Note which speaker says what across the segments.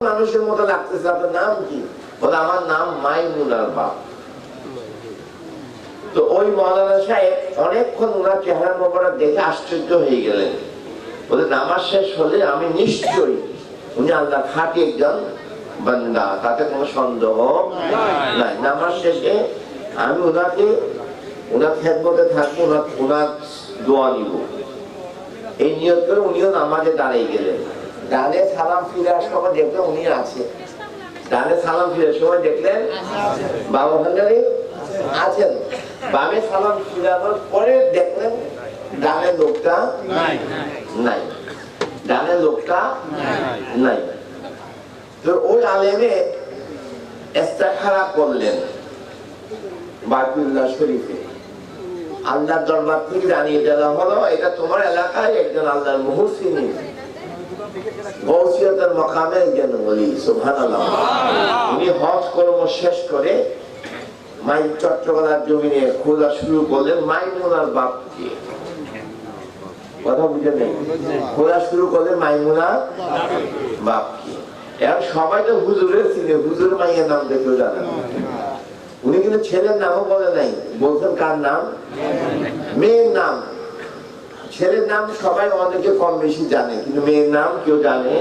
Speaker 1: মানুষের মতো লাগতেছে আপনার নাম কি? বলে আমার নাম মাইমুনার বাপ তো ওই মৌলানা সাহেব অনেকক্ষণ ওনার চেহারা মোবারক দেখে আশ্চর্য হয়ে গেলেন। বলে নামাজ শেষ হলে আমি নিশ্চয়ই উনি আল্লাহ খাটি একজন বান্দা তাতে কোনো সন্দেহ নাই। নামাজ শেষে আমি ওনাকে ওনার খেদমতে থাকব ওনার ওনার দোয়া নিব। এই নিয়ত করে উনিও নামাজে দাঁড়িয়ে গেলেন। ডানে সালাম ফিরে আসার সময় দেখলেন উনি আছে। ডানে সালাম ফিরে সময় দেখলেন বাবা ভান্ডারি আছেন বামে সালাম ফিরে আসার পরে দেখলেন ডানে লোকটা নাই। ডানে লোকটা নাই। তো ওই আলেমে এস্তাখারা করলেন বাকুল্লাহ শরীফে। আল্লাহ দরবার থেকে জানিয়ে দেওয়া হলো এটা তোমার এলাকায় একজন আল্লাহর মুহসিনী। গৌসিয়তের মকামে একজন বলি সুবহানাল্লাহ। উনি হজ কর্ম শেষ করে মাই চট্টগ্রাম জমিনে খোঁজা শুরু করলেন মাইমুনার বাপকে কথা বুঝে নেই? খোঁজা শুরু করলেন মাইমুনা বাপকে এখন সবাই তো হুজুরের ছিল হুজুর মাইয়ের নাম দেখেও জানেন উনি কিন্তু ছেলের নামও বলে নাই। বলছেন কার নাম? মেয়ের নাম। ছেলের নাম সবাই অনেকে কম বেশি জানে কিন্তু মেয়ের নাম কেউ জানে?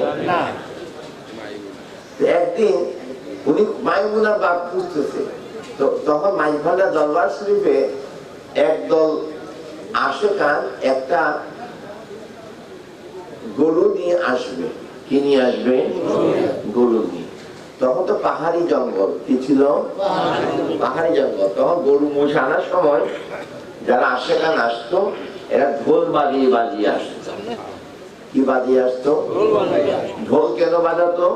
Speaker 1: একদিন উনি মাইমুনার বাপ খুঁজতেছে। তো তখন মাইভান্ডা দরবার শরীফে একদল আসে কান একটা গরু নিয়ে আসবে। কি নিয়ে আসবে? গরু নিয়ে। তখন তো পাহাড়ি জঙ্গল। কি ছিল? পাহাড়ি জঙ্গল। তখন গরু মোষ আনার সময় যারা আসে কান আসতো এরা ঢোল বাজিয়ে বাজিয়ে আসতো। কি বাজিয়ে আসতো? ঢোল কেন বাজাতো?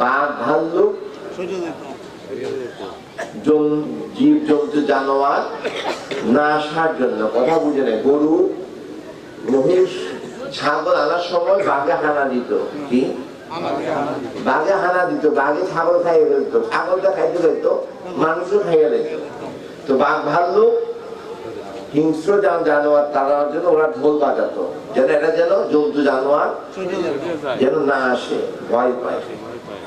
Speaker 1: বাঘ ভাল্লুক জীব জন্তু জানোয়ার না আসার জন্য। কথা বুঝে নেই গরু মহিষ ছাগল আনার সময় বাঘে হানা দিত। কি? বাঘে হানা দিত। বাঘে ছাগল খাইয়ে ফেলতো। ছাগলটা খাইতে ফেলতো। মানুষও খাইয়ে ফেলতো। তো বাঘ ভাল্লুক হিংস্র যা- জানোয়ার তাড়ানোর জন্য ওরা ঢোল বাজাতো। যেন এটা যেন জন্তু জানোয়ার যেন না আসে ভয় পায়।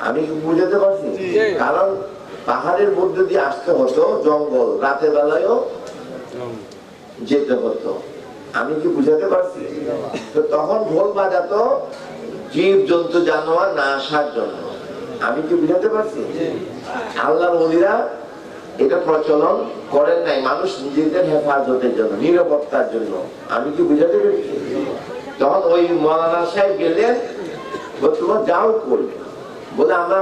Speaker 1: আমি কি বুঝাতে পারছি? কারণ পাহাড়ের মধ্যে দিয়ে আসতে হতো জঙ্গল রাতের বেলায়ও যেতে হতো। আমি কি বুঝাতে পারছি? তো তখন ঢোল বাজাতো জীব জন্তু জানোয়ার না আসার জন্য। আমি কি বুঝাতে পারছি? আল্লাহর ওলিরা এটা প্রচলন করেন নাই। মানুষ নিজেদের হেফাজতের জন্য নিরাপত্তার জন্য। আমি কি বুঝাতে পেরেছি? তখন ওই মৌলানা সাহেব গেলেন বলে, তোমার যাও কই বলে আমরা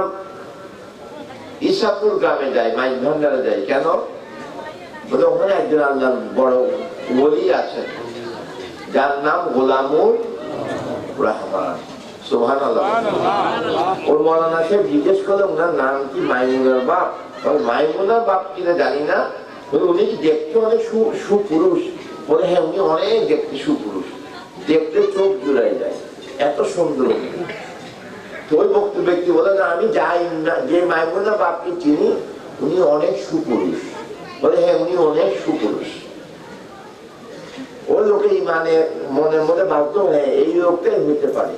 Speaker 1: ইসাপুর গ্রামে যাই মাইক ভান্ডারে যাই। কেন? বলে ওখানে একজন আল্লাহর বড় ওলি আছেন যার নাম গোলামুর রহমান। সোহান আল্লাহ ওর মৌলানা সাহেব জিজ্ঞেস করলে ওনার নাম কি মাইমুনার বাপ? বলে, মাইমুনার বাপ কিনা জানি না। উনি দেখতে অনেক সুপুরুষ? বলে হ্যাঁ উনি অনেক দেখতে সুপুরুষ। দেখতে চোখ জুড়াই যায়। এত সুন্দর তো ওই বক্ত ব্যক্তি বলে না আমি যাই না যে মাইমুনা বাপকে চিনি উনি অনেক সুপুরুষ। বলে হ্যাঁ উনি অনেক সুপুরুষ। ওই লোকে মানে মনের মধ্যে ভাবতো হ্যাঁ এই লোকটাই হইতে পারে।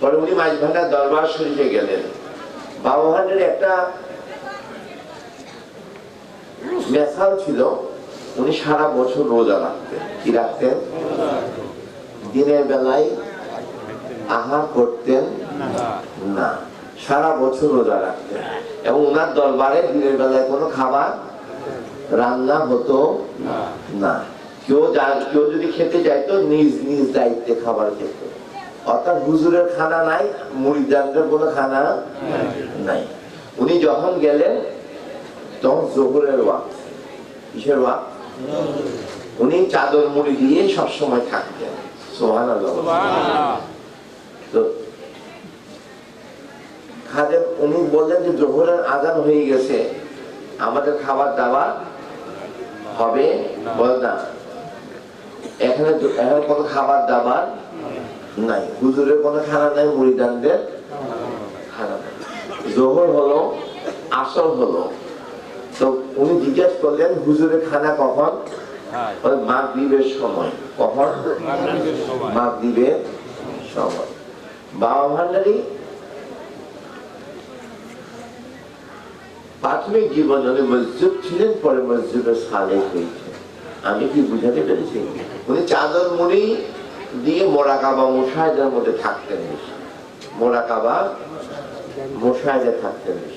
Speaker 1: পরে। উনি মাঝ ভান্ডার দরবার শরীফে গেলেন। বাবা ভান্ডার একটা মেসাল ছিল, উনি সারা বছর রোজা রাখতেন। কি রাখতেন? দিনের বেলায় আহার করতেন? না, সারা বছর রোজা রাখতেন। এবং ওনার দরবারে দিনের বেলায় কোনো খাবার রান্না হতো না। কেউ কেউ যদি খেতে চাইতো, নিজ নিজ দায়িত্বে খাবার খেত। অর্থাৎ হুজুরের খানা নাই মুড়িদানদের কোনো খানা নাই। উনি যখন গেলেন, তখন জোহরের ওয়াক কিসের ওয়াক উনি চাদর মুড়ি দিয়ে সবসময় থাকতেন। সোহান তো উনি বললেন যে জোহরের আজান হয়ে গেছে, আমাদের খাবার দাবার হবে? বল না। এখানে এখন কোনো খাবার দাবার নাই। হুজুরের কোনো খানা নাই, মুড়িদানদের খানা নাই। জোহর হলো, আসর হলো। তো উনি করলেন হুজুরের খানা কখন? হ্যাঁ। সময়। কখন? সময়। বাবা ভান্ডারী প্রাথমিক জীবন উনি মসজিদ ছিলেন পরে মসজিদের সালে হয়েছে। আমি কি বুঝাতে পেরেছি? উনি চাদর মুড়ি দিয়ে মোরাকাবা মোশাহেদার মধ্যে থাকতেন মোরাকাবা মোশাহেদা থাকতেন বেশি।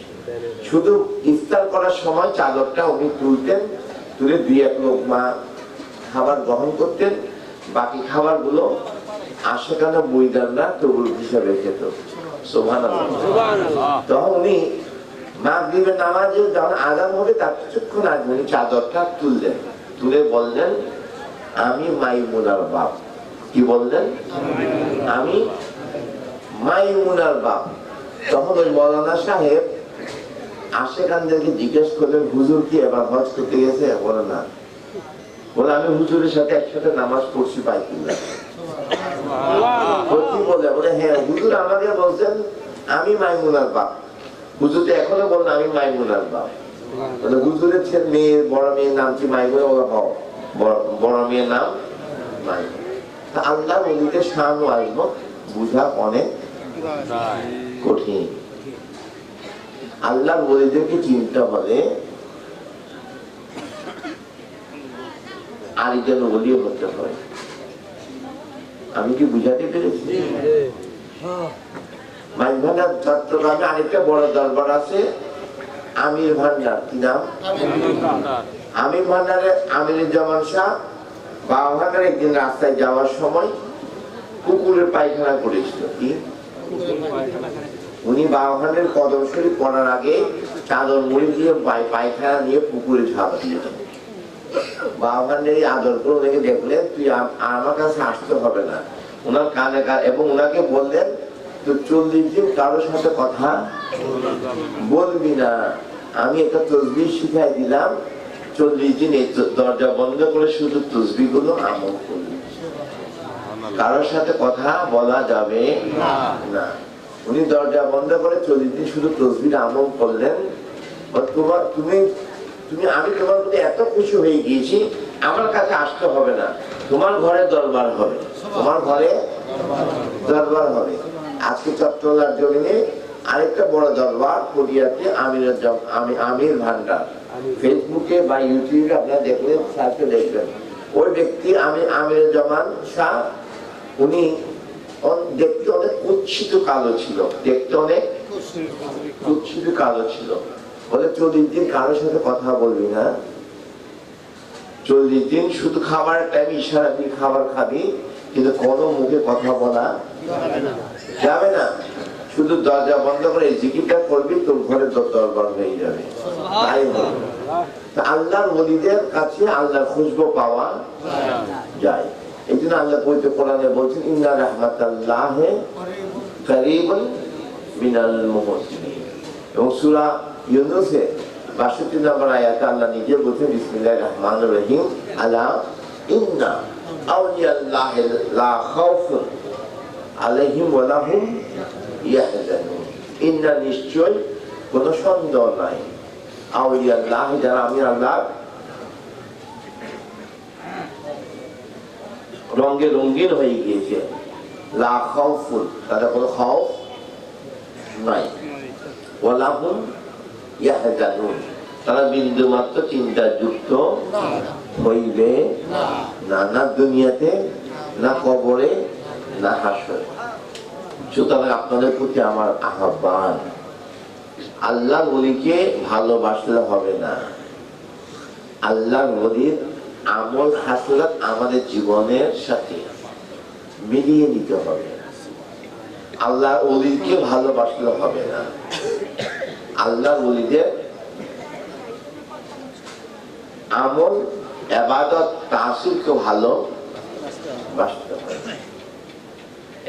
Speaker 1: শুধু ইফতার করার সময় চাদরটা উনি তুলতেন তুলে দুই এক লোক মা খাবার গ্রহণ করতেন বাকি খাবারগুলো আশেখানে বইদাররা তবুল হিসাবে খেত। সোভান তখন উনি মাগরিবের নামাজে যখন আগাম হবে তার কিছুক্ষণ আগে উনি চাদরটা তুললেন তুলে বললেন আমি মাইমুনার বাপ। কি বললেন? আমি মাইমুনার বাপ। তখন ওই মৌলানা সাহেব আশেখানদেরকে জিজ্ঞেস করলেন, হুজুর কি এবার হজ করতে গেছে? বলে, না। বলে, আমি হুজুরের সাথে একসাথে নামাজ পড়ছি হ্যাঁ মাইমুনার বাপ। এখনও বলেন, আমি মাইমুনার বাপ। বলে, হুজুরের ছেলে বড় মেয়ের নাম কি মাইমুনা? হও বড়- মেয়ের নাম আল্লাহ নদীতে সামনে আসব বুঝা অনেক কঠিন। আল্লাহ বলিদেরকে চিন্তা হলে আরেকজন বলিও হতে হয়। আমি কি বুঝাতে পেরেছি? আমির কি ভান্ডারে আমির বাবা একদিন রাস্তায় যাওয়ার সময় কুকুরের পায়খানা করেছিল। উনি বাবাখানের কদম শরীফ পড়ার আগে চাদর মুড়ি দিয়ে পায়খানা নিয়ে পুকুরে ঝাঁপ দিয়েছেন বাবাখানের আদর করে ওনাকে দেখলেন তুই আমার কাছে আসতে হবে না। ওনার কানে কান এবং ওনাকে বললেন তো চল্লিশ দিন কারোর সাথে কথা বলবি না। আমি একটা তসবি শিখাই দিলাম। চল্লিশ দিন এই দরজা বন্ধ করে শুধু তসবি গুলো আমল করবি। কারোর সাথে কথা বলা যাবে না। উনি দরজা বন্ধ করে চল্লিশ দিন শুধু তসবির আমল করলেন তোমার, তুমি তুমি, আমি তোমার প্রতি এত খুশি হয়ে গিয়েছি, আমার কাছে আসতে হবে না। তোমার ঘরে দরবার হবে। তোমার ঘরে দরবার হবে। আজকে চট্টলার জমিনে আরেকটা বড় দরবার কোরিয়াতে আমিরের আমি, আমির ভান্ডার। ফেসবুকে বা ইউটিউবে আপনারা দেখলেন সার্চে দেখবেন। ওই ব্যক্তি আমি, আমির জামান শাহ, উনি দেখতে অনেক কুৎসিত কালো ছিল। দেখতে অনেক কুৎসিত কালো ছিল। বলে, চল্লিশ দিন কারোর সাথে কথা বলবি না। চল্লিশ দিন শুধু খাবারের টাইম ইশারা দিয়ে খাবার খাবি, কিন্তু কোনো মুখে কথা বলা যাবে না। শুধু দরজা বন্ধ করে জিকিরটা করবি, তোর ঘরে দরবার হয়ে যাবে। আল্লাহর ওলিদের কাছে আল্লাহর খুশবু পাওয়া যায়। এই আল্লাহ পবিত্র কোরআনে বলছেন, ইন্না রাহমাতাল্লাহ করিবন মিনাল মুহসিনিন। এবং সূরা ইউনূসে 62 নম্বর আয়াতে আল্লাহ নিজে বলছেন, বিসমিল্লাহির রহমানির রহিম। আলা ইন্না আউলিয়াল্লাহ লা খাউফুন আলাইহিম ওয়া লাহুম ইয়াহজানুন। ইন্না নিশ্চয় কোনো সন্দেহ নাই। আউলিয়াল্লাহ, যারা আমি আল্লাহ রঙে রঙিন হয়ে গিয়েছে। লা খাউফুন, তাদের কোনো খাউফ নাই। ইয়াহজানুন, তারা বিন্দু মাত্র চিন্তা যুক্ত হইবে না না দুনিয়াতে, না কবরে, না হাসরে। সুতরাং আপনাদের প্রতি আমার আহ্বান আল্লাহ বলিকে ভালোবাসলে হবে না। আল্লাহ বলির আমল হাসলাত আমাদের জীবনের সাথে মিলিয়ে নিতে হবে। আল্লাহ অলিকে ভালোবাসলে হবে না। আল্লাহ অলিদের আমল এবাদত তাসিরকে ভালো বাসতে হবে।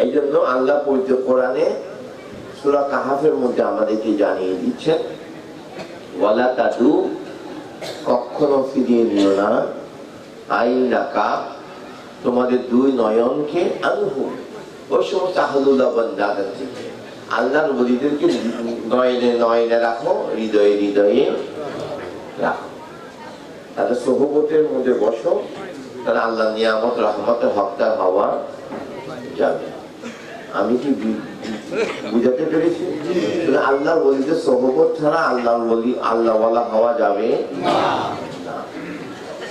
Speaker 1: এই জন্য আল্লাহ পবিত্র কোরআনে সুরা কাহাফের মধ্যে আমাদেরকে জানিয়ে দিচ্ছেন, ওয়ালা তাদু, কখনো ফিরিয়ে নিও না। তোমাদের দুই নয়নকে আনহু। ওই সমস্ত আহলুল্লাহ আল্লাহর বলিদেরকে নয়নে নয়নে রাখো, হৃদয়ে হৃদয়ে রাখো। তাদের সহবতের মধ্যে বসো তাহলে আল্লাহ নিয়ামত রহমতের হকদার হওয়া যাবে। আমি কি বুঝাতে পেরেছি? আল্লাহর বলিতে সহবত ছাড়া আল্লাহর বলি আল্লাহ বলা হওয়া যাবে না।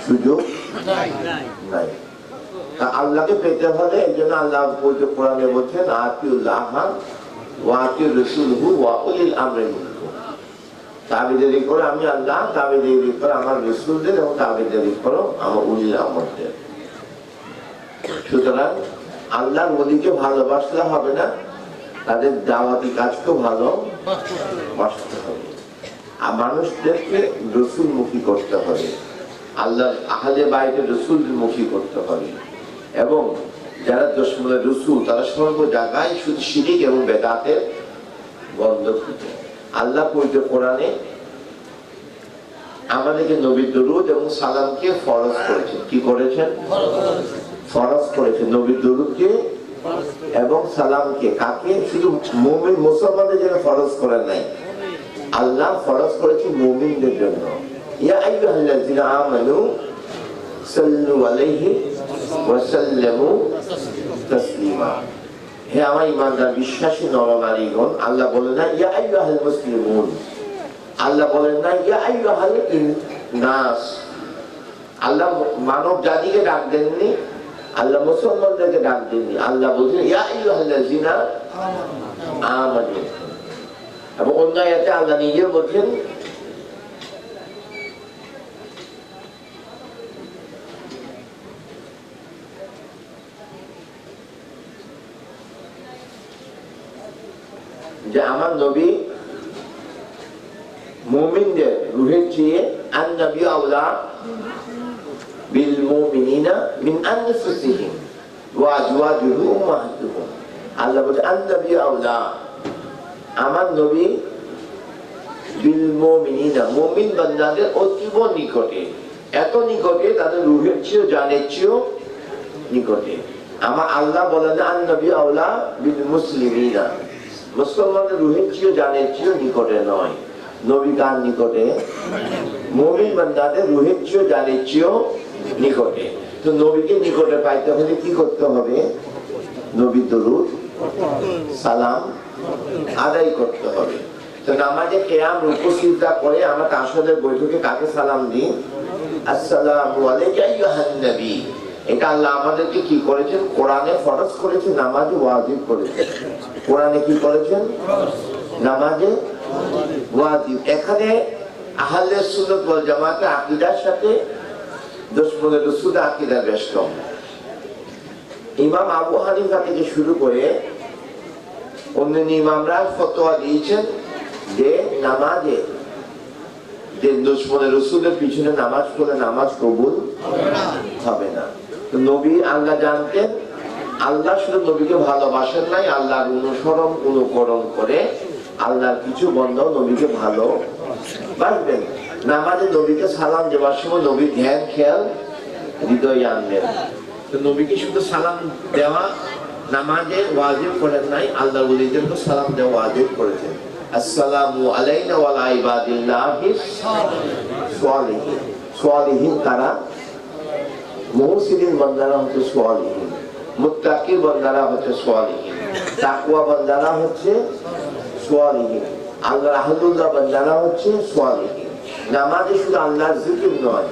Speaker 1: সুযোগ আল্লাহকে পেতে হলে এই জন্য আল্লাহ বলতে কোরআনে বলছেন ওয়া উলিল আমরি আমি আল্লাহ আমার রসুলদের এবং করো আমার উলিল আমরদের। সুতরাং আল্লাহর ভালোবাসলে হবে না, তাদের দাওয়াতি কাজকেও ভালো বাসতে হবে। আর মানুষদেরকে রসুল মুখী করতে হবে। আল্লাহ আহলে বাইরে রসুল মুখী করতে হবে। এবং যারা দশমূলের রসুল, তারা সর্ব জায়গায় শুধু শিরিক এবং বেদাতের বন্ধ খুঁজে আল্লাহ পবিত্র কোরআনে আমাদেরকে নবী দরুদ এবং সালামকে ফরজ করেছেন। কি করেছেন? ফরজ করেছেন। নবী দরুদকে এবং সালামকে কাকে? শুধু মুমিন মুসলমানদের জন্য ফরজ করেন নাই। আল্লাহ ফরজ করেছে মুমিনদের জন্য। ইয়া আইয়ুহাল্লাযিনা আমানু সাল্লু আলাইহি ওয়া সাল্লামু তাসলিমা হে আমার ইমানদার, বিশ্বাসী নরনারীগণ, আল্লাহ বলেন না, ইয়া আইয়ুহাল মুসলিমুন। আল্লাহ বলেন না, ইয়া আইয়ুহাল নাস আল্লাহ মানব জাতিকে ডাক দেননি, আল্লাহ মুসলমানদেরকে ডাক দেননি। আল্লাহ বলছেন, ইয়া আইয়ুহাল্লাযিনা আমানু। এবং অন্য আয়াতে আল্লাহ নিজে বলছেন যে আমার নবী মুমিনদের রুহের চেয়ে উম্মাহাতুহুম। আল্লাহ নবী আমার অতীব নিকটে। এত নিকটে তাদের রুহের চেয়েও, জানের চেয়েও নিকটে। আমার আল্লাহ বলেন আন নবী আওলা বিল মুসলিমিনা। মুসলমানদের রুহের জানের চেয়েও নিকটে নয়। নবী নিকটে? মমিন বান্দাদের জানের নিকটে। তো নবীকে নিকটে পাইতে হলে কি করতে হবে? নবী দরুদ, সালাম আদায় করতে হবে। তো নামাজে কেয়াম উপস্থিতা করে আমরা তাসদের বৈঠকে কাকে সালাম দিই? আসসালামু আলাইকা আইয়ুহান নবী এটা আল্লাহ আমাদেরকে কি করেছেন? কোরআনে করেছেন, নামাজে ওয়াজিব কোরআনে কি করেছেন? নামাজে ওয়াজিব। এখানে আহলে ওয়াল আকীদার সাথে আকীদা ইমাম আবু হানিফা থেকে শুরু করে অন্যান্য ইমামরা ফতোয়া দিয়েছেন যে নামাজে যে দুশ্মনের রসুলের পিছনে নামাজ পড়লে নামাজ কবুল হবে না। নবী আল্লাহ জানতেন, আল্লাহ শুধু নবীকে ভালোবাসেন নাই, আল্লাহর অনুসরণ, অনুকরণ করে আল্লাহর কিছু বন্ধ নবীকে ভালো বাসবেন নামাজে নবীকে সালাম দেওয়ার সময় নবী ধ্যান, খেয়াল, হৃদয়ে আনবেন। তো নবীকে শুধু সালাম দেওয়া নামাজে ওয়াজিব করেন নাই আল্লাহ ওলিদেরকে সালাম দেওয়া ওয়াজিব করেছেন। আসসালামু আলাইনা ওয়ালা ইবাদিল্লাহি সালিহিন সালিহিন তারা মুহসিনিন বান্দারা হচ্ছে সালিহিন মুত্তাকি বান্দারা হচ্ছে সালিহিন তাকওয়া বান্দারা হচ্ছে সালিহিন আল্লাহ আহদুল্লাহ বান্দারা হচ্ছে সালিহিন নামাজে শুধু জিকির নয়,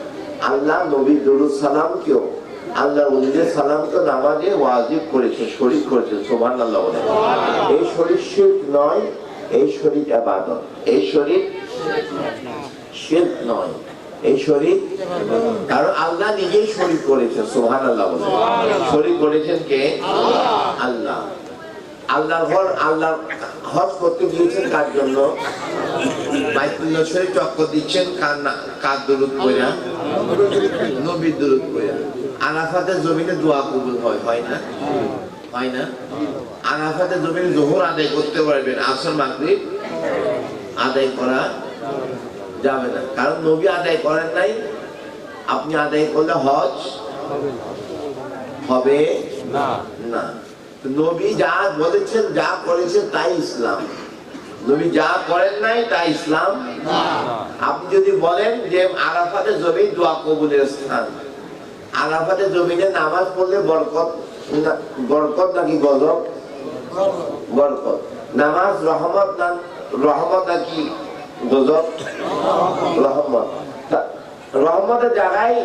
Speaker 1: আল্লাহ নবী দরুদ আল্লাহ নামাজে ওয়াজিব করেছে, শরীক করেছে আল্লাহ এই শরীর শিল্প নয়, এই শরীর আবাদত এই শরীর শিল্প নয়। এই শরীর? কারণ আল্লাহ নিজেই শরীর করেছেন সোহান আল্লাহ বলে শরীর করেছেন কে? আল্লাহ। আল্লাহ। ঘর আল্লাহ হজ করতে গিয়েছেন কার জন্য? বাইতুল্লাহ চক্কর দিচ্ছেন কার না কার দরুদ কইরা নবীর দরুদ কইরা আরাফাতের জমিনে দোয়া কবুল হয় হয় না? হয় না? আরাফাতের জমিনে জোহর আদায় করতে পারবেন আসর মাগরিব আদায় করা। যাবে না। কারণ নবী আদায় করেন নাই। আপনি আদায় করলে হজ হবে? না। নবী যা বলেছেন যা করেছেন তাই ইসলাম। নবী যা করেন নাই তাই ইসলাম? আপনি যদি বলেন যে আরাফাতে জমি দোয়া কবুলের স্থান। আরাফাতে জমিনে নামাজ পড়লে বরকত না- বরকত নাকি গজব। বরকত। নামাজ রহমত না রহমত নাকি রহমত রহমতের জায়গায়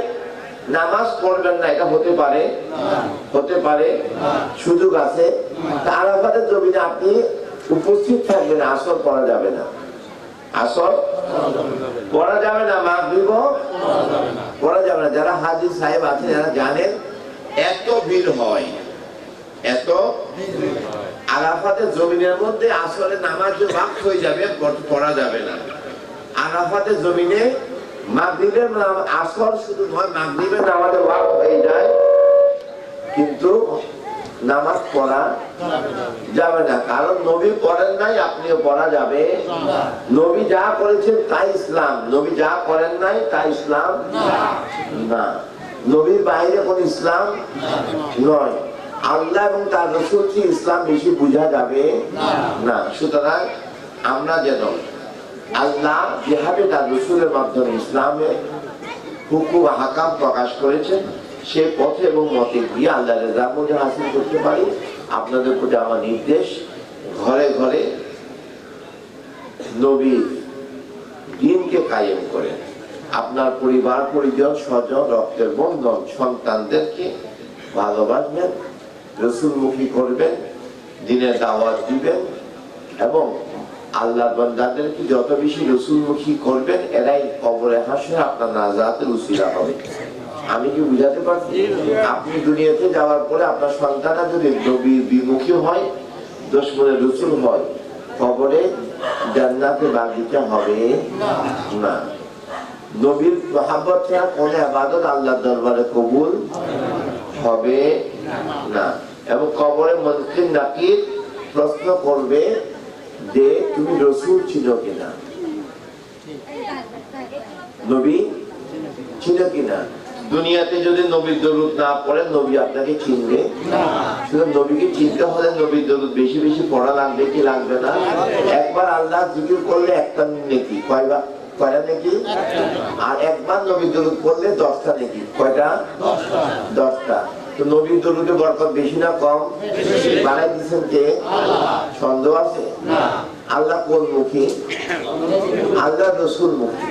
Speaker 1: নামাজ পড়বেন না, এটা হতে পারে। হতে পারে। সুযোগ আছে। আরাফাতের আপনি উপস্থিত থাকবেন, আসর পড়া যাবে না। আসর পড়া যাবে না দিব পড়া যাবে না। যারা হাজি সাহেব আছে, যারা জানেন, এত ভিড় হয়। এত আরাফাতের জমিনের মধ্যে আসলে নামাজ বাক হয়ে যাবে, পড়া যাবে না। আরাফাতের জমিনে মাগরিবের নাম- আসর শুধু নয়, মাগরিবের নামাজে ওয়াক হয়ে যায়। কিন্তু নামাজ পড়া যাবে না। কারণ নবী পড়েন নাই, আপনিও পড়া যাবে। নবী যা করেছেন তাই ইসলাম। নবী যা করেন নাই, তাই ইসলাম না। নবীর বাইরে কোন ইসলাম নয়। আল্লাহ এবং তার রসুল ইসলাম বেশি বোঝা যাবে? না। সুতরাং আমরা যেন আল্লাহ যেভাবে তার রসুলের মাধ্যমে ইসলামের হুকুম হাকাম প্রকাশ করেছেন সে পথে এবং মতে গিয়ে আল্লাহ রেজার মধ্যে হাসিল করতে পারি। আপনাদের প্রতি আমার নির্দেশ, ঘরে ঘরে নবীর দিনকে কায়েম করেন। আপনার পরিবার, পরিজন, স্বজন, রক্তের বন্ধন সন্তানদেরকে ভালোবাসবেন, রসুলমুখী করবেন, দিনের দাওয়াত দিবেন এবং আল্লাহ বান্দাদেরকে যত বেশি রসুলমুখী করবেন, এরাই কবরে হাসে আপনার নাজাতের উসিলা হবে। আমি কি বুঝাতে পারছি? আপনি দুনিয়াতে যাওয়ার পরে আপনার সন্তানরা যদি নবীর বিমুখী হয়, দুশ্মনের রসুল হয়, কবরে জান্নাতে বাগিচা হবে না। নবীর মহাব্বত ছাড়া কোন আবাদত আল্লাহ দরবারে কবুল হবে না। এবং কবরে মন্ত্রী নাকির প্রশ্ন করবে যে তুমি রসুল ছিল কিনা? নবী ছিল কিনা? দুনিয়াতে যদি নবীর দরুদ না পড়েন নবী আপনাকে চিনবে? নবীকে চিনতে হলে নবীর দরুদ বেশি বেশি পড়া লাগবে কি লাগবে না? একবার আল্লাহ জিকির করলে একটা নেকি। কয়বার কয়টা নেকি? আর একবার নবীর দরুদ পড়লে দশটা নেকি। কয়টা? দশটা। তো নবীর দরুদে বরকত বেশি না কম? কে? সন্দেহ আছে? আল্লাহ কোন মুখী? আল্লাহ রসুল মুখী।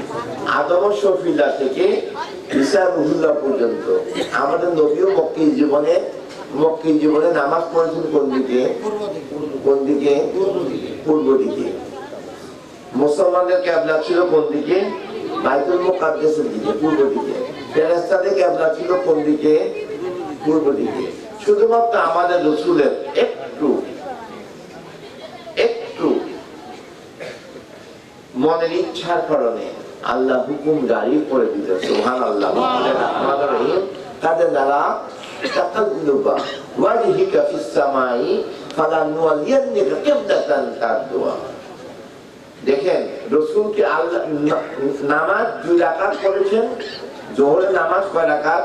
Speaker 1: আদম শফিল্লা থেকে ঈসা রুহুল্লাহ পর্যন্ত। আমাদের নবীও মক্কি জীবনে মক্কি জীবনে নামাজ পড়েছেন কোন দিকে? কোন দিকে? পূর্ব দিকে। মুসলমানদের ক্যাবলা ছিল কোন দিকে? বাইতুল মুকাদ্দাসের দিকে পূর্ব দিকে। ফেরেস্তাদের ক্যাবলা ছিল কোন দিকে? পূর্ব দিকে শুধুমাত্র আমাদের রসুলের একটু একটু মনের ইচ্ছার কারণে আল্লাহ হুকুম জারি করে দিল সুহান আল্লাহ তাদের দ্বারা দেখেন রসুলকে আল্লাহ নামাজ দুই রাকাত করেছেন জোহরের নামাজ কয় রাকাত?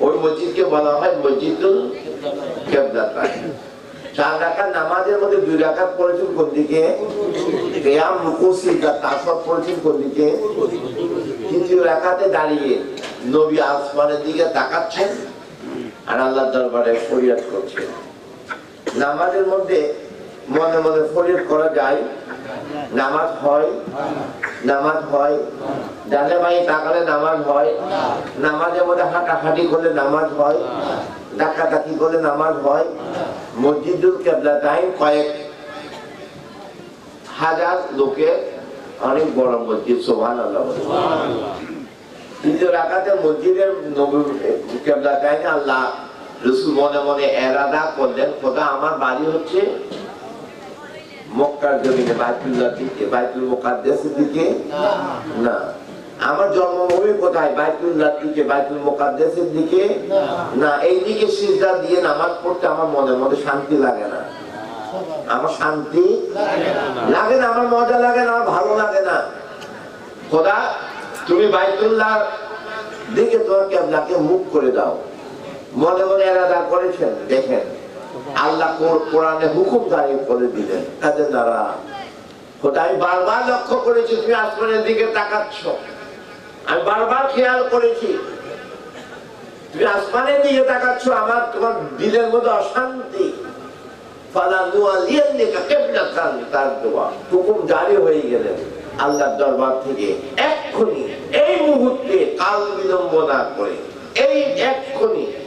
Speaker 1: ওই মসজিদকে বলা হয় মসজিদুল কেবলা চার নামাজের মধ্যে দুই রাকাত পড়েছেন কোন দিকে? সিজদা তাসব পড়েছেন কোন দিকে? তৃতীয় রাকাতে দাঁড়িয়ে নবী আসমানের দিকে তাকাচ্ছেন আর আল্লাহ দরবারে ফরিয়াদ করছেন। নামাজের মধ্যে মনে মনে ফরিয়াদ করা যায় নামাজ হয়? নামাজ হয়। ডানে বাই তাকালে নামাজ হয়। নামাজের মধ্যে হাঁটাহাঁটি করলে নামাজ হয়। ডাকাডাকি করলে নামাজ হয়। মসজিদুল কেবলা টাইম কয়েক হাজার লোকের অনেক বড় মসজিদ সোহান আল্লাহ বলে। রাখাতে মসজিদের কেবলা টাইমে আল্লাহ রসুল মনে মনে এরাদা করলেন, খোদা, আমার বাড়ি হচ্ছে মক্কার জমিনে বাইতুল্লাহ দিকে বাইতুল মোকাদ্দেসের দিকে? না। আমার জন্মভূমি কোথায়? বাইতুল্লাহ দিকে, বাইতুল মোকাদ্দেসের দিকে? না। এই দিকে সিজদা দিয়ে নামাজ পড়তে আমার মনে মনে শান্তি লাগে না। আমার শান্তি লাগে না। আমার মজা লাগে না, আমার ভালো লাগে না। খোদা, তুমি বাইতুল্লাহ দিকে তোমার কেবলাকে মুখ করে দাও। মনে মনে এরাদা করেছেন, দেখেন। আল্লাহ কোরআনে হুকুম করে দিলেন। কাজে দ্বারা। আমি বারবার লক্ষ্য করেছি, তুমি আসমানের দিকে তাকাচ্ছ। আমি বারবার খেয়াল করেছি। তুমি আসমানের দিকে তাকাচ্ছ, আমার তোমার দিলের মধ্যে অশান্তি। আল্লাহর দরবার থেকে এক্ষুনি এই মুহূর্তে কাল বিলম্ব না করে, এই এক্ষুনি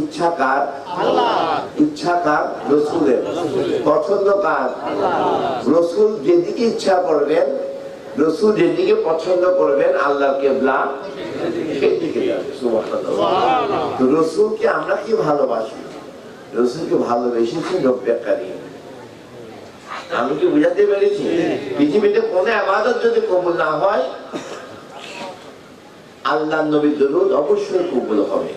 Speaker 1: ইচ্ছা কার ইচ্ছা কার রসুলের। পছন্দ কার রসুল যেদিকে ইচ্ছা করবেন, রসুল যেদিকে পছন্দ করবেন কেবলা রসুলকে আমরা কি ভালোবাসি? রসুলকে ভালোবেসেছি নব্যাকারী আমি কি বুঝাতে পেরেছি? পৃথিবীতে কোন আবাদত যদি কবুল না হয় আল্লাহ নবী দরুদ অবশ্যই কবুল হবে।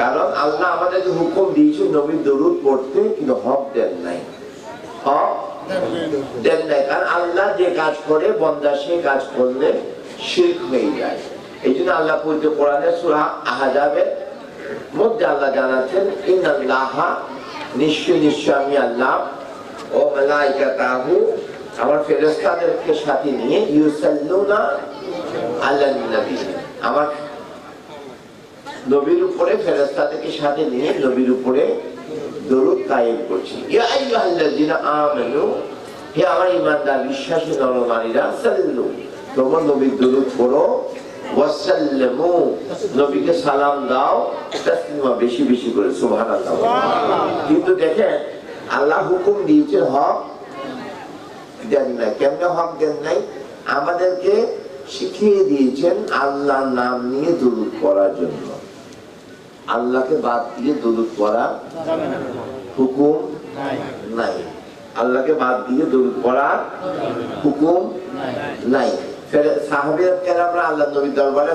Speaker 1: কারণ আল্লাহ আমাদেরকে হুকুম দিয়েছে, নবীর দরুদ পড়তে, কিন্তু হক দেন নাই। হক দেন নাই, কারণ আল্লাহ যে কাজ করে, বন্দা সে কাজ করলে শির্ক হয়ে যায়। এই জন্য আল্লাহ পবিত্র কোরআনে সূরা আহজাবের মধ্যে আল্লাহ জানাচ্ছেন, ইন্নাল্লাহা নিশ্চয় নিশ্চয় আমি আল্লাহ ও মালাইকাতাহু, আমার ফেরেশতাদেরকে সাথে নিয়ে ইউসাল্লুনা আলান নবী আমার নবীর উপরে ফেরেশতাদেরকে সাথে নিয়ে নবীর উপরে দরুদ কায়েম করছি। হে আমার বিশ্বাসী সাল্লু তোমরা নবীর দরুদ পড়ো ওয়াসাল্লামু নবীকে সালাম দাও তাসলিমা বেশি বেশি করে সুবহানাল্লাহ। কিন্তু দেখেন আল্লাহ হুকুম দিয়েছে হক দেন নাই। কেমনে হক দেন নাই? আমাদেরকে শিখিয়ে দিয়েছেন আল্লাহর নাম নিয়ে দরুদ করার জন্য। আল্লাহকে বাদ দিয়ে দরুদ পড়া হুকুম নাই। আল্লাহকে বাদ দিয়ে দরুদ পড়ার হুকুম নাই। ফেরে- কেরামরা আল্লাহ নবীর দরবারে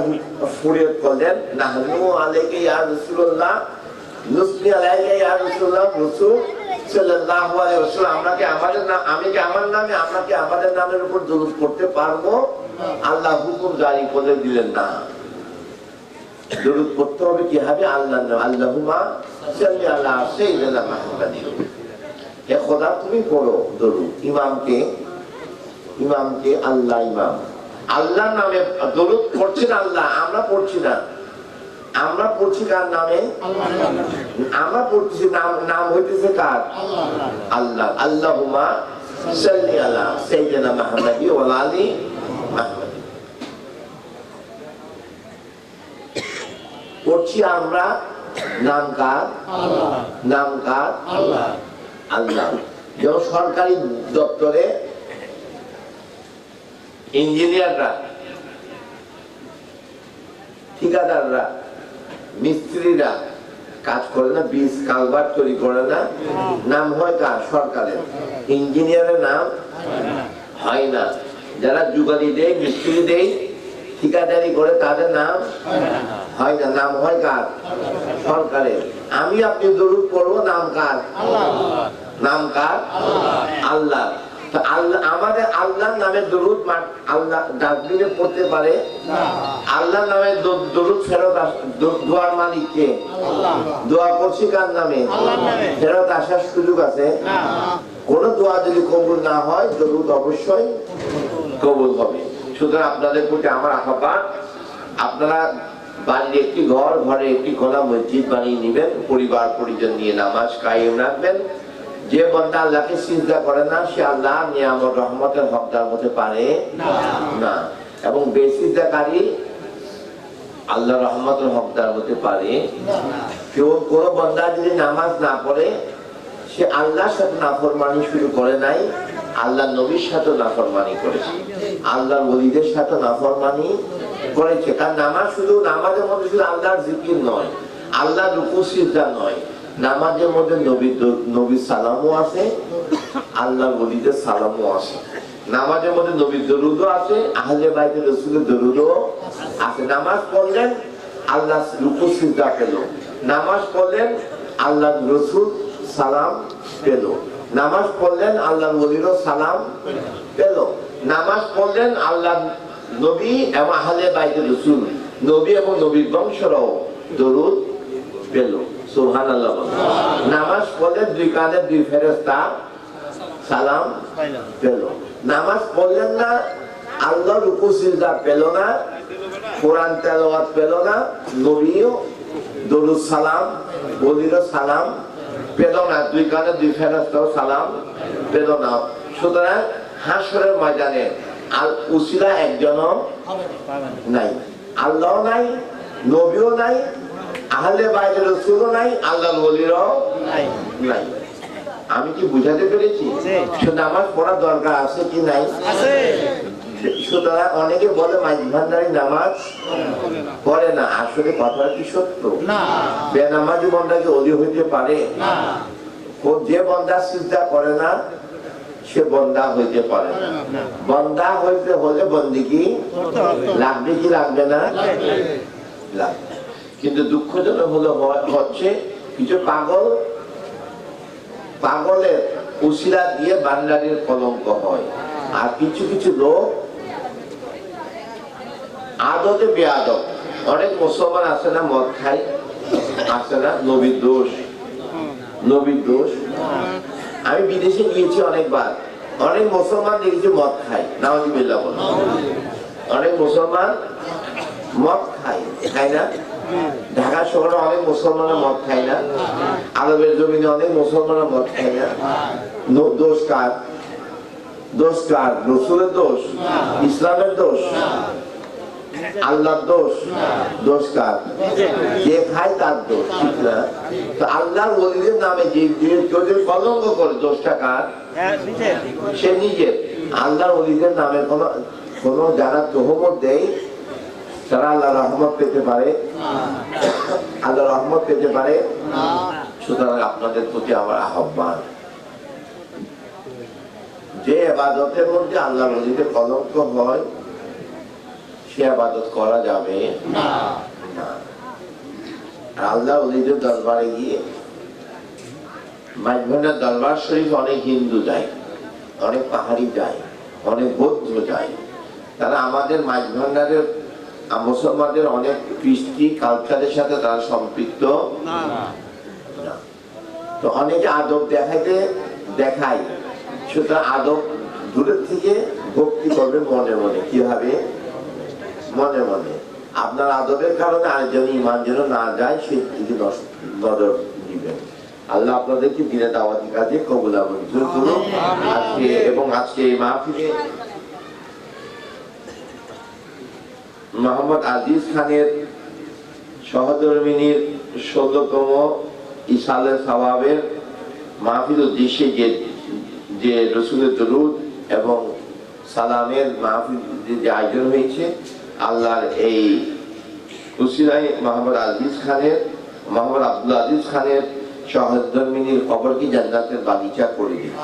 Speaker 1: ফরিয়াদ করলেন? নাহনু আলাইকা ইয়া রাসূলুল্লাহ নুসলি আলাইকা ইয়া রাসূলুল্লাহ রাসূল সাল্লাল্লাহু আলাইহি ওয়াসাল্লাম আমরা কি আমাদের নাম আমি কি আমার নামে আমরা কি আমাদের নামের উপর দরুদ পড়তে পারব? আল্লাহ হুকুম জারি করে দিলেন না। দরুদ পড়তে হবে কি হবে আল্লাহর নাম আল্লাহুমা সাল্লি আলা সাইয়্যিদিনা মুহাম্মাদিন হে খোদা, তুমি পড়ো দরুদ। ইমামকে ইমামকে আল্লাহ ইমাম। আল্লাহর নামে দরুদ পড়ছেন আল্লাহ, আমরা পড়ছি না। আমরা পড়ছি কার নামে? আমরা পড়ছি নাম নাম হইতেছে কার? আল্লাহ। আল্লাহুমা সাল্লি আলা সাইয়্যিদিনা মুহাম্মাদি ওয়া আলি মুহাম্মাদি পড়ছি আমরা নাম কার? নাম কার? আল্লাহ। যেমন সরকারি দপ্তরে ইঞ্জিনিয়াররা ঠিকাদাররা মিস্ত্রিরা কাজ করে না বীজ কালবার তৈরি করে না। নাম হয় কার? সরকারের। ইঞ্জিনিয়ারের নাম হয় না। যারা যুগালি দেয় মিস্ত্রি দেয় ঠিকাদারি করে তাদের নাম হয় না নাম হয় কার? সরকারের আমি আপনি দরুদ পড়ব নাম কার? নাম কার? আল্লাহ। আল্লাহ। আমাদের আল্লাহর নামে দরুদ আল্লাহ ডাস্টবিনে পড়তে পারে। আল্লাহর নামে দরুদ ফেরত দোয়ার দোয়া করছি কার নামে? ফেরত আসার সুযোগ আছে? কোন দোয়া যদি কবুল না হয় দরুদ অবশ্যই কবুল হবে। সুতরাং আপনাদের প্রতি আমার আহ্বান আপনারা বাড়ির একটি ঘর ঘরে একটি খোলা মসজিদ বানিয়ে নেবেন, পরিবার, পরিজন নিয়ে নামাজ কায়েম রাখবেন। যে বন্ধা আল্লাহকে চিন্তা করে না, সে আল্লাহ নিয়ামত, রহমতের হকদার হতে পারে না। এবং বেসিদাকারী আল্লাহ রহমতের হকদার হতে পারে কেউ, কোনো বন্ধা যদি নামাজ না পড়ে, সে আল্লাহর সাথে নাফরমানি শুরু করে নাই, আল্লাহ নবীর সাথে নাফরমানি করেছে। আল্লাহর ওলিদের সাথে নাফরমানি করেছে। কারণ নামাজ শুধু নামাজের মধ্যে শুধু আল্লাহর জিকির নয় আল্লাহ রুকুসিজা নয়। নামাজের মধ্যে নবী সালামও আছে আল্লাহ বলিদের সালামও আছে নামাজের মধ্যে নবীর দরুদও আছে আহলে বাইতে রসুলের দরুদও আছে নামাজ পড়লেন আল্লাহ রুকুসিজা পেল। নামাজ পড়লেন আল্লাহ রসুল সালাম পেল। নামাজ পড়লেন আল্লাহ বলিরও সালাম পেল। নামাজ পড়লেন আল্লাহ নবী এবং আহলে বাইতে রসুল, নবী এবং নবীর বংশরাও দরুদ পেল। সুহান আল্লাহ নামাজ পড়লেন দুই কানে দুই ফেরেস্তা সালাম পেল। নামাজ পড়লেন না পেল না, কোরআন পেল না, নবীও দরুদ সালাম, বলিল সালাম পেল না, দুই কানে দুই ফেরেস্তাও সালাম পেল না। সুতরাং হাসরের ময়দানে উসিলা একজনও নাই। আল্লাহ নাই নবীও নাই আহলে বাইরে রসুলও নাই আল্লাহ বলিরও নাই। আমি কি বুঝাতে পেরেছি? নামাজ পড়ার দরকার আছে কি নাই? সুতরাং অনেকে বলে মাঝ নামাজ পড়ে না। আসলে কথা কি সত্য? বেনামাজি বন্ধাকে অলি হইতে পারে? যে বন্দা চিন্তা করে না সে বন্দা হইতে পারে বন্দা হইতে হলে বন্দিকি লাগবে কি লাগবে না? কিন্তু দুঃখজনক হলো হচ্ছে কিছু পাগল, পাগলের উশিলা দিয়ে বান্দারির কলঙ্ক হয়। আর কিছু কিছু লোক আদতে বেআদব। অনেক মুসলমান আছে না, মদ খায়? আছে না? নবীর দোষ। নবীর দোষ। আমি বিদেশে গিয়েছি অনেকবার। অনেক মুসলমান দেখেছি মদ খায় নাওয়াজিবিল্লাহ বলে অনেক মুসলমান মদ খায় খায় না? ঢাকা শহরে অনেক মুসলমানের মদ খায় না? আরবের জমিনে অনেক মুসলমানের মদ খায় না? দোষ কার? দোষ কার? রসুলের দোষ? ইসলামের দোষ? আল্লাহর দোষ? দোষ কার? যে খায় তার দোষ, ঠিক না? তো আল্লাহর ওলিদের নামে যে কেউ যদি কলঙ্ক করে, দোষটা কার? সে নিজে। আল্লাহর নামে কোনো কোনো যারা তহমত দেয় তারা আল্লাহ রহমত পেতে পারে। আল্লাহ রহমত পেতে পারে। সুতরাং আপনাদের প্রতি আমার আহ্বান। যে আবাদতের মধ্যে আল্লাহ নদীতে কলঙ্ক হয় সে আবাদত করা যাবে। না। আল্লাহ নদীদের দরবারে গিয়ে মাঝভান্ডার দরবার শরীফ অনেক হিন্দু যায় অনেক পাহাড়ি যায় অনেক বৌদ্ধ যায়। তারা আমাদের মাঝভান্ডারের মুসলমানদের অনেক কৃষ্টি কালচারের সাথে তারা সম্পৃক্ত। তো অনেকে আদব দেখাইতে দেখায়। সুতরাং আদব দূরের থেকে ভক্তি করবে মনে মনে। কীভাবে? মনে মনে। আপনার আদবের কারণে আরেকজন ইমান যেন না যায় সেই দিকে নজর দিবেন। আল্লাহ আপনাদেরকে দিনে দাওয়াতি কাজে কবুলা মঞ্জুর করুন। আজকে এবং আজকে এই মাহফিলে মোহাম্মদ আজিজ খানের সহধর্মিনীর ষোলতম ইসালে সবাবের মাহফিল উদ্দেশ্যে যে যে রসুলের দরুদ এবং সালামের মাহফিল যে- আয়োজন হয়েছে আল্লাহর এই কুসিরাই মোহাম্মদ আজিজ খানের মোহাম্মদ আব্দুল আজিজ খানের সহধর্মিনীর কবরকে জান্নাতের বাগিচা করে দিন